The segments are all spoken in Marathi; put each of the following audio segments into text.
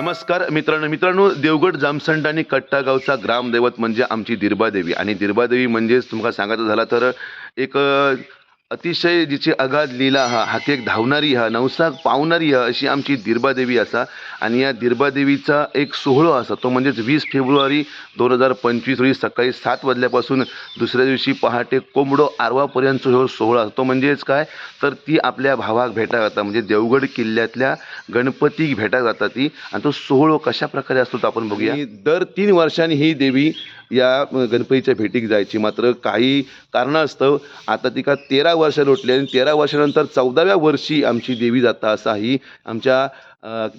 नमस्कार मित्रांनो. मित्रांनो देवगड जामसंड आणि कट्टा गावचा ग्रामदैवत म्हणजे आमची दिर्बादेवी. आणि दिर्बादेवी म्हणजेच तुम्हाला सांगायचं झाला तर एक अतिशय जिची अगाध लीला हा हातीक धावणारी हा नवसाक पावणारी हा अशी आमची दिरबादेवी असा. आणि या दिरबादेवीचा एक सोहळा असा तो म्हणजेच वीस फेब्रुवारी दोन हजार पंचवीस रोजी सकाळी सात वाजल्यापासून दुसऱ्या दिवशी पहाटे कोंबडो आरवापर्यंत हो सोहळा तो म्हणजेच काय? तर ती आपल्या भावाक भेटाक जाता म्हणजे देवगड किल्ल्यातल्या गणपतीक भेटाक जाता ती. आणि तो सोहळो कशा प्रकारे असतो तो आपण बघूया. आणि दर तीन वर्षांनी ही देवी या गणपतीच्या भेटीक जायची मात्र काही कारणास्तव आता तिका तेरा वर्षां लोटली आणि तेरा वर्षानंतर चौदाव्या वर्षी आमची देवी जाता असा ही आमच्या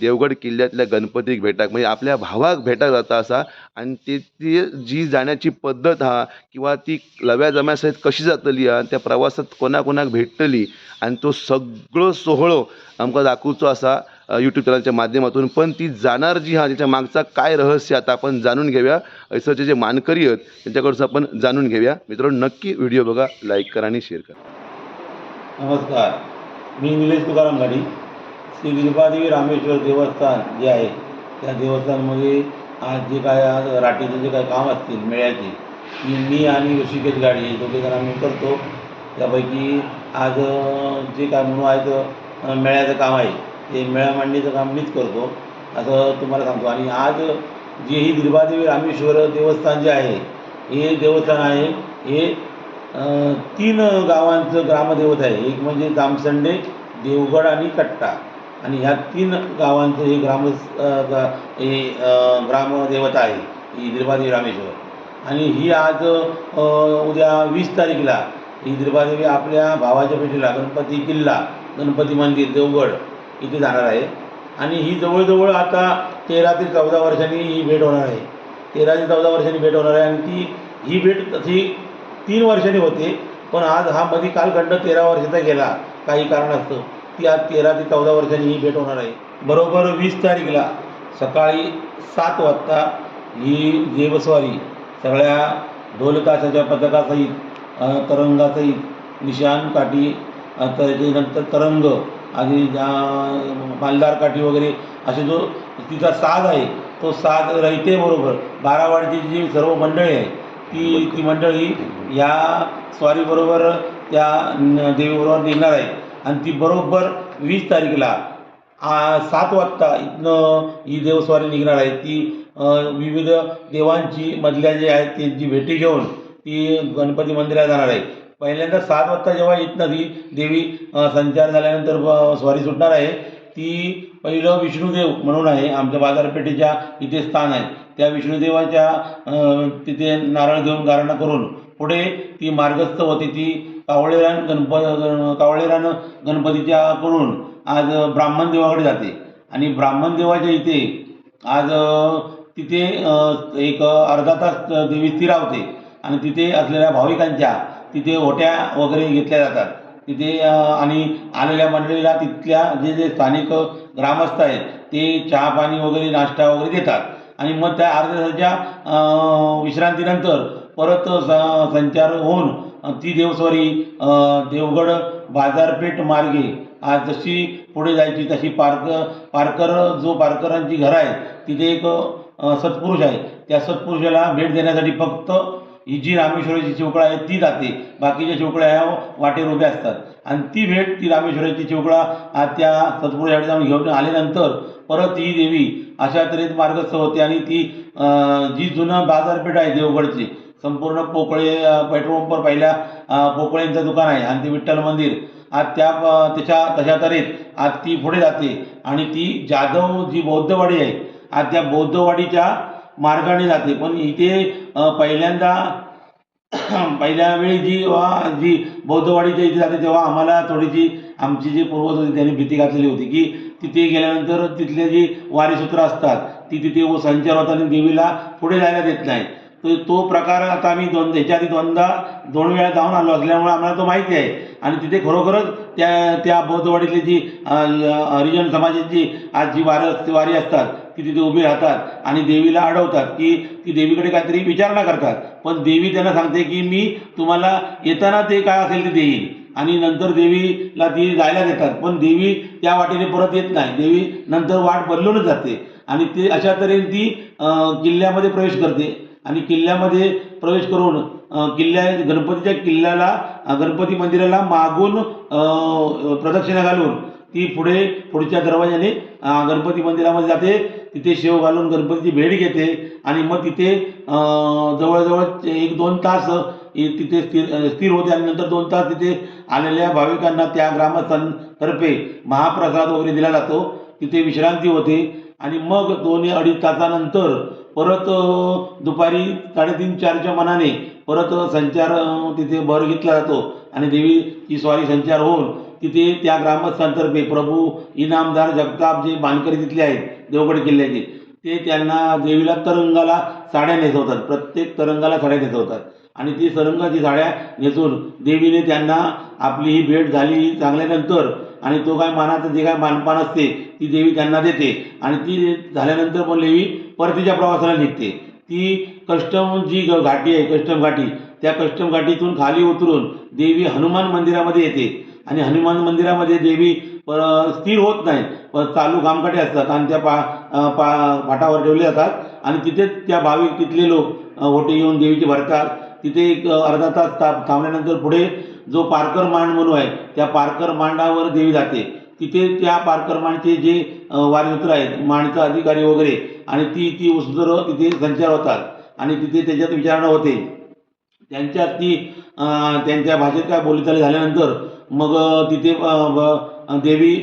देवगड किल्ल्यातल्या गणपतीक भेटाक म्हणजे आपल्या भावाक भेटाक जाता असा. आणि ते ती जी जाण्याची पद्धत हा किंवा ती लव्या जम्या सहित कशी जातली हा त्या प्रवासात कोणाकोणाक भेटतली आणि तो सगळो सोहळो आमकां दाखोवचो असा यूट्यूब चॅनलच्या माध्यमातून. पण ती जाणार जी हा त्याच्या मागचा काय रहस्य आता आपण जाणून घेऊया. ऐसरचे जे मानकरी आहेत त्यांच्याकडचं आपण जाणून घेऊया. मित्रांनो नक्की व्हिडिओ बघा लाईक करा आणि शेअर करा. नमस्कार. मी निलेश तुकाराम गाडी श्री गिरिपादेवी रामेश्वर देवस्थान जे आहे त्या देवस्थानमध्ये आज जे काय आज राटीचे जे काय काम असतील मेळ्याचे ती मी आणि ऋषिकेश गाडी हे दोघे जण आम्ही करतो. त्यापैकी आज जे काय म्हणून आहे तर मेळ्याचं काम आहे ते मेळा मांडणीचं काम मीच करतो. असं तुम्हाला सांगतो. आणि आज जे ही गिरिबादेवी रामेश्वर देवस्थान जे आहे हे देवस्थान आहे हे तीन गावांचं ग्रामदेवत आहे. एक म्हणजे जामसंडे देवगड आणि कट्टा. आणि ह्या तीन गावांचं हे ग्राम हे अं, ग्रामदेवता आहे ही दिरबादेवी रामेश्वर. आणि ही आज उद्या वीस तारीखला ही दिरबादेवी आपल्या भावाच्या भेटीला गणपती किल्ला गणपती मंदिर देवगड इथे जाणार आहे. आणि ही जवळजवळ आता तेरा ते चौदा वर्षांनी ही भेट होणार आहे. तेरा ते चौदा वर्षांनी भेट होणार आहे आणि ती ही भेट तशी तीन वर्षांनी होते पण आज हा मध्ये कालखंड तेरा वर्षाचा गेला. काही कारणास्तव ती आज तेरा ते चौदा वर्षांनी ही भेट होणार आहे. बरोबर वीस तारीखला सकाळी सात वाजता ही देवस्वारी सगळ्या ढोलताशाच्या पथकासहित तरंगासहित निशान काठी त्याच्यानंतर तरंग आणि मालदार काठी वगैरे असे जो तिचा साज आहे तो साज रहितेबरोबर बारावाडीची जी सर्व मंडळी आहे ती ती मंडळी या स्वारीबरोबर त्या देवीबरोबर निघणार आहे. आणि ती बरोबर वीस तारीखला सात वाजता इथनं ही देवस्वारी निघणार आहे. ती विविध देवांची मधल्या जे आहेत त्यांची भेटी घेऊन ती गणपती मंदिरात जाणार आहे. पहिल्यांदा सात वाजता जेव्हा इथनं ती देवी संचार झाल्यानंतर स्वारी सुटणार आहे ती पहिलं विष्णुदेव म्हणून आहे आमच्या बाजारपेठेच्या इथे स्थान आहे. त्या विष्णुदेवाच्या तिथे नारळ घेऊन गारणा करून पुढे ती मार्गस्थ होती ती कावळेरान गणप कावळेरान गणपतीच्या गणपतीच्याकडून आज ब्राह्मण देवाकडे जाते. आणि ब्राह्मण देवाच्या इथे आज तिथे एक अर्धा तास देवी स्थिरावते. आणि तिथे असलेल्या भाविकांच्या तिथे ओट्या वगैरे घेतल्या जातात. तिथे आणि आलेल्या मंडळीला तिथल्या जे जे स्थानिक ग्रामस्थ आहेत ते चहा पाणी वगैरे नाश्ता वगैरे देतात. आणि मग त्या अर्ध्या तासाच्या विश्रांतीनंतर परत स- संचार होऊन ती देवस्वारी देवगड बाजारपेठ मार्गे आज जशी पुढे जायची तशी पारक पारकर जो पारकरांची घरं आहे तिथे एक सत्पुरुष आहे. त्या सत्पुरुषाला भेट देण्यासाठी फक्त ही जी रामेश्वराची चिवकळा आहे ती जाते. बाकीच्या चिवकळ्या ह्या वाटेवर उभ्या असतात. आणि ती भेट ती रामेश्वराची चिवकळा आज त्या सत्पुरुषाकडे जाऊन घेऊन आल्यानंतर परत ही देवी अशा तऱ्हेत मार्गस्थ होते आणि ती जी जुनं बाजारपेठ आहे देवगडची संपूर्ण पोकळे पेट्रोल पंपवर पहिल्या पोकळ्यांचं पोकळेंचं दुकान आहे आणि ते विठ्ठल मंदिर. आज त्या त्याच्या तशा तऱ्हेत आज ती पुढे जाते. आणि ती जाधव जी बौद्धवाडी आहे आज त्या बौद्धवाडीच्या मार्गाने जाते. पण इथे पहिल्यांदा पहिल्या वेळी जी वा जी बौद्धवाडीच्या इथे जाते तेव्हा आम्हाला थोडीशी आमची जी पूर्वज होती त्यांनी भीती घातलेली होती की तिथे गेल्यानंतर तिथले जी वारीसूत्र असतात ती तिथे व संचार होतात आणि देवीला पुढे जायला देत नाही तर तो प्रकार आता आम्ही दोन ह्याच्या आधी दोनदा दोन वेळा जाऊन आलो असल्यामुळे आम्हाला तो माहिती आहे. आणि तिथे खरोखरच त्या त्या बौद्धवाडीतली जी हरिजन समाजाची आज जी वारी वारी असतात की तिथे उभी राहतात आणि देवीला अडवतात की ती देवीकडे काहीतरी विचारणा करतात. पण देवी त्यांना सांगते की मी तुम्हाला येताना ते काय असेल ते देईन. आणि नंतर देवीला ती जायला देतात. पण देवी त्या वाटेने परत येत नाही. देवी नंतर वाट बदलूनच जाते. आणि ते अशा तऱ्हेने ती किल्ल्यामध्ये प्रवेश करते. आणि किल्ल्यामध्ये प्रवेश करून किल्ल्या गणपतीच्या किल्ल्याला गणपती मंदिराला मागून प्रदक्षिणा घालून ती पुढे पुढच्या दरवाज्याने गणपती मंदिरामध्ये जाते. तिथे शेव घालून गणपतीची भेट घेते आणि मग तिथे जवळजवळ एक दोन तास तिथे स्थिर स्थिर होते आणि नंतर दोन तास तिथे आलेल्या भाविकांना त्या ग्रामस्थांतर्फे महाप्रसाद वगैरे दिला जातो. तिथे विश्रांती होते आणि मग दोन अडीच तासानंतर परत दुपारी साडेतीन चारच्या मनाने परत संचार तिथे भर घेतला जातो आणि देवीची स्वारी संचार होऊन तिथे त्या ग्रामस्थांतर्फे प्रभू इनामदार जगताप जे मानकरी तिथले आहेत देवगड किल्ल्याचे. ते त्यांना देवीला तरंगाला साड्या नेसवतात. प्रत्येक तरंगाला साड्या नेसवतात. आणि ती सरंगाची साड्या नेसून देवीने त्यांना आपली ही भेट झाली चांगल्यानंतर आणि तो काय मानाचं जे काय मानपान असते ती देवी त्यांना देते. आणि ती झाल्यानंतर पण देवी परतीच्या प्रवासाला निघते. ती कस्टम जी ग- घाटी आहे कस्टम घाटी त्या कस्टम घाटीतून खाली उतरून देवी हनुमान मंदिरामध्ये येते. आणि हनुमान मंदिरामध्ये देवी पर स्थिर होत नाही पण चालू कामकाटे असतात आणि त्या पा पा पाटावर ठेवले जातात. आणि तिथेच त्या भाविक तिथले लोक अ, ओटी येऊन देवीची भरतात. तिथे एक अर्धा तास ताप थांबल्यानंतर पुढे जो पारकर मांड म्हणून आहे त्या पारकर मांडावर देवी जाते. तिथे त्या पारकर मांडचे जे अ, वारसूत्र आहेत मांडचा अधिकारी वगैरे आणि ती ती उसदर तिथे संचार होतात. आणि तिथे त्याच्यात विचारणा होते. त्यांच्यात ती त्यांच्या भाषेत काय बोलीचाली झाल्यानंतर मग तिथे देवी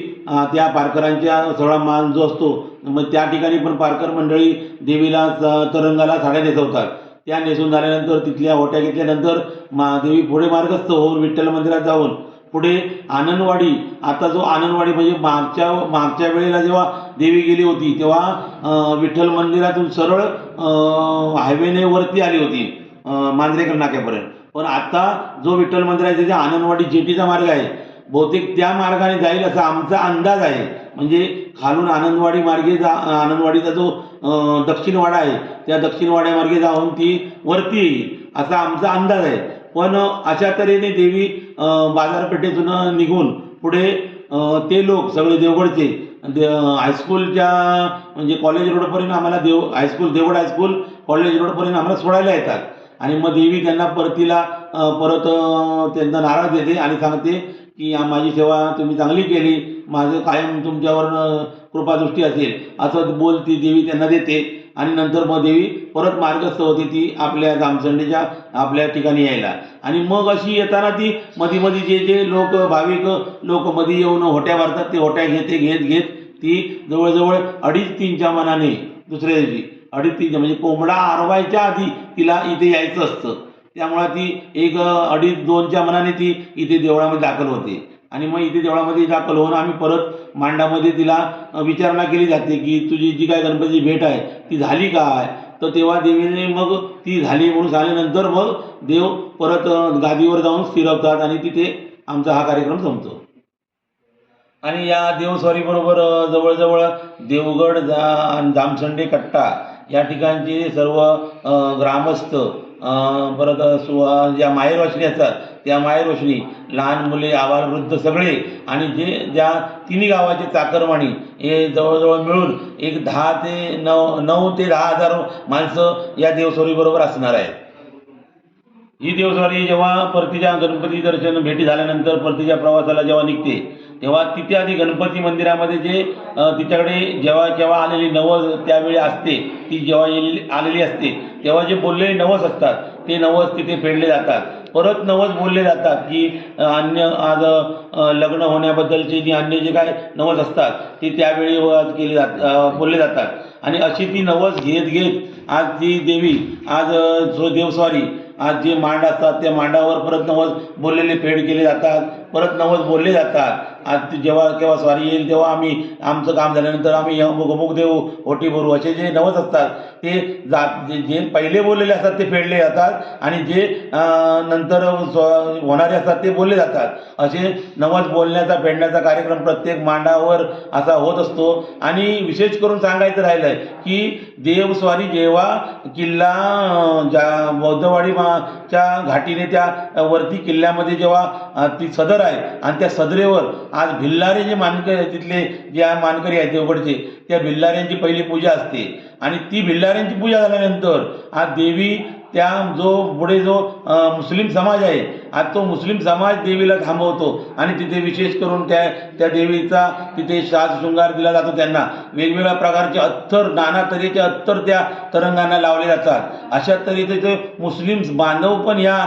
त्या पारकरांच्या सगळा मान जो असतो मग त्या ठिकाणी पण पारकर मंडळी देवीला तरंगाला साड्या नेसवतात. त्या नेसून झाल्यानंतर तिथल्या ओट्या घेतल्यानंतर मा देवी पुढे मार्गस्थ होऊन विठ्ठल मंदिरात जाऊन पुढे आनंदवाडी आता जो आनंदवाडी म्हणजे मागच्या मागच्या वेळेला जेव्हा देवी गेली होती तेव्हा विठ्ठल मंदिरातून सरळ हायवेने वरती आली होती मांजरेकर नाक्यापर्यंत. पण आत्ता जो विठ्ठल मंदिर आहे त्याच्या आनंदवाडी जेटीचा मार्ग आहे बहुतेक त्या मार्गाने जाईल असा आमचा अंदाज आहे. म्हणजे खालून आनंदवाडी मार्गे जा आनंदवाडीचा जो दक्षिणवाडा आहे त्या दक्षिणवाड्यामार्गे जाऊन ती वरती येईल असा आमचा अंदाज आहे. पण अशा तऱ्हेने देवी बाजारपेठेतून निघून पुढे ते लोक सगळे देवगडचे दे हायस्कूलच्या म्हणजे कॉलेज रोडपर्यंत आम्हाला Dev high school Devgad high school college रोडपर्यंत आम्हाला सोडायला येतात. आणि मग देवी त्यांना परतीला परत त्यांना नाराज देते आणि सांगते की माझी सेवा तुम्ही चांगली केली माझं कायम तुमच्यावर कृपादृष्टी असेल असं बोल ती देवी त्यांना देते. आणि नंतर मग देवी परत मार्गस्थ होते ती आपल्या जामसंडीच्या आपल्या ठिकाणी यायला. आणि मग अशी येताना ती मधी मधी जे जे लोक भाविक लोक मध्ये येऊन होट्या मारतात ते होट्या घेते घेत घेत ती जवळजवळ अडीच तीनच्या मनाने दुसऱ्या दिवशी अडीच तीनच्या म्हणजे कोंबडा आरवायच्या आधी तिला इथे यायचं असतं. त्यामुळे ती एक अडीच दोनच्या मनाने ती इथे देवळामध्ये दाखल होते. आणि मग इथे देवळामध्ये दाखल होऊन आम्ही परत मांडामध्ये तिला विचारणा केली जाते की तुझी जी काय गणपतीची भेट आहे ती झाली काय? तर तेव्हा देवीने मग ती झाली म्हणून झाल्यानंतर मग देव परत गादीवर जाऊन स्थिरवतात आणि तिथे आमचा हा कार्यक्रम संपतो. आणि या देवस्वारीबरोबर जवळजवळ देवगड जा जामसंडे कट्टा या ठिकाणचे सर्व ग्रामस्थ परत सु ज्या माहेरवाशिनी असतात त्या माहेरवाशिनी लहान मुले आबालवृद्ध सगळे आणि जे ज्या तिन्ही गावाचे चाकरमाणी हे जवळजवळ मिळून एक दहा ते नऊ नऊ ते दहा हजार माणसं या देवस्वरीबरोबर असणार आहेत. ही देवस्वारी जेव्हा परतीच्या गणपती दर्शन भेटी झाल्यानंतर परतीच्या प्रवासाला जेव्हा निघते तेव्हा तिथे आधी गणपती मंदिरामध्ये जे तिच्याकडे जेव्हा केव्हा आलेली नवस त्यावेळी असते ती जेव्हा येलेली आलेली असते तेव्हा जे बोललेले नवस असतात ते नवस तिथे फेडले जातात. परत नवस बोलले जातात की अन्य आज लग्न होण्याबद्दलचे जे अन्य जे काय नवस असतात ते त्यावेळी व- केले जात बोलले जातात. आणि अशी ती नवस घेत घेत आज ती देवी आज जो देवस्वारी आज जे मांड असतात त्या मांडावर परत नवस बोललेले फेड केले जातात परत नवस बोलले जातात. आज जेव्हा केव्हा स्वारी येईल तेव्हा आम्ही आमचं काम झाल्यानंतर आम्ही अमुक अमुक देऊ ओटी भरू असे जे नवस असतात ते जात जे जे पहिले बोललेले असतात ते फेडले जातात आणि जे नंतर स्व- होणारे असतात ते बोलले जातात. असे नवस बोलण्याचा फेडण्याचा कार्यक्रम प्रत्येक मांडावर असा होत असतो. आणि विशेष करून सांगायचं राहिलं आहे की देवस्वारी जेव्हा किल्ला ज्या बौद्धवाडी च्या घाटीने त्या वरती किल्ल्यामध्ये जेव्हा ती सदर आहे आणि त्या सदरेवर आज भिल्लारे जे मानकरी तिथले जे मानकरी आहेत देवगडचे त्या भिल्लाऱ्यांची पहिली पूजा असते. आणि ती भिल्लाऱ्यांची पूजा झाल्यानंतर आज देवी त्या जो पुढे जो मुस्लिम समाज आहे आज तो मुस्लिम समाज देवीला थांबवतो. आणि तिथे विशेष करून त्या त्या देवीचा तिथे साज शृंगार दिला जातो त्यांना. वेगवेगळ्या प्रकारचे अत्तर नाना तऱ्हेचे अत्तर त्या तरंगांना लावले जातात. अशा तऱ्हेचे ते मुस्लिम बांधव पण या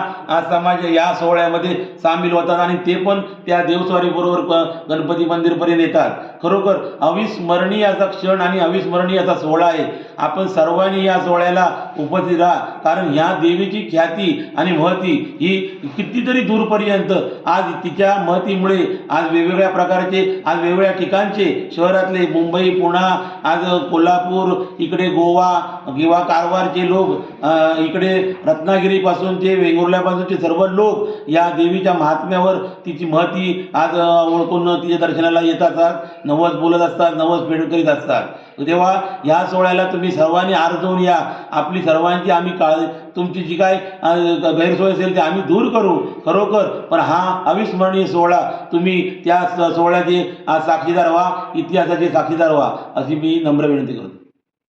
समाज या सोहळ्यामध्ये सामील होतात आणि ते पण त्या देवस्वारीबरोबर गणपती मंदिरपर्यंत येतात. खरोखर अविस्मरणीय असा क्षण आणि अविस्मरणीय असा सोहळा आहे. आपण सर्वांनी या सोहळ्याला उपस्थित राहा. कारण ह्या देवीची ख्याती आणि महती ही कितीतरी दूरपर्यंत आज तिच्या महतीमुळे आज वेगवेगळ्या प्रकारचे आज वेगवेगळ्या ठिकाणचे शहरातले मुंबई पुणा आज कोल्हापूर इकडे गोवा किंवा कारवारचे लोक इकडे इकडे रत्नागिरीपासूनचे वेंगुर्ल्यापासूनचे सर्व लोक या देवीच्या महात्म्यावर तिची महती आज ओळखून तिच्या दर्शनाला येत असतात नवस बोलत असतात नवस फेड करीत असतात. तेव्हा या सोहळ्याला तुम्ही सर्वांनी आरजवून या. आपली सर्वांची आम्ही काळजी तुमची जी काय गैरसोय असेल ते आम्ही दूर करू खरोखर. पण हा अविस्मरणीय सोहळा तुम्ही त्या सोहळ्याचे साक्षीदार व्हा इतिहासाचे साक्षीदार व्हा अशी मी नम्र विनंती करतो.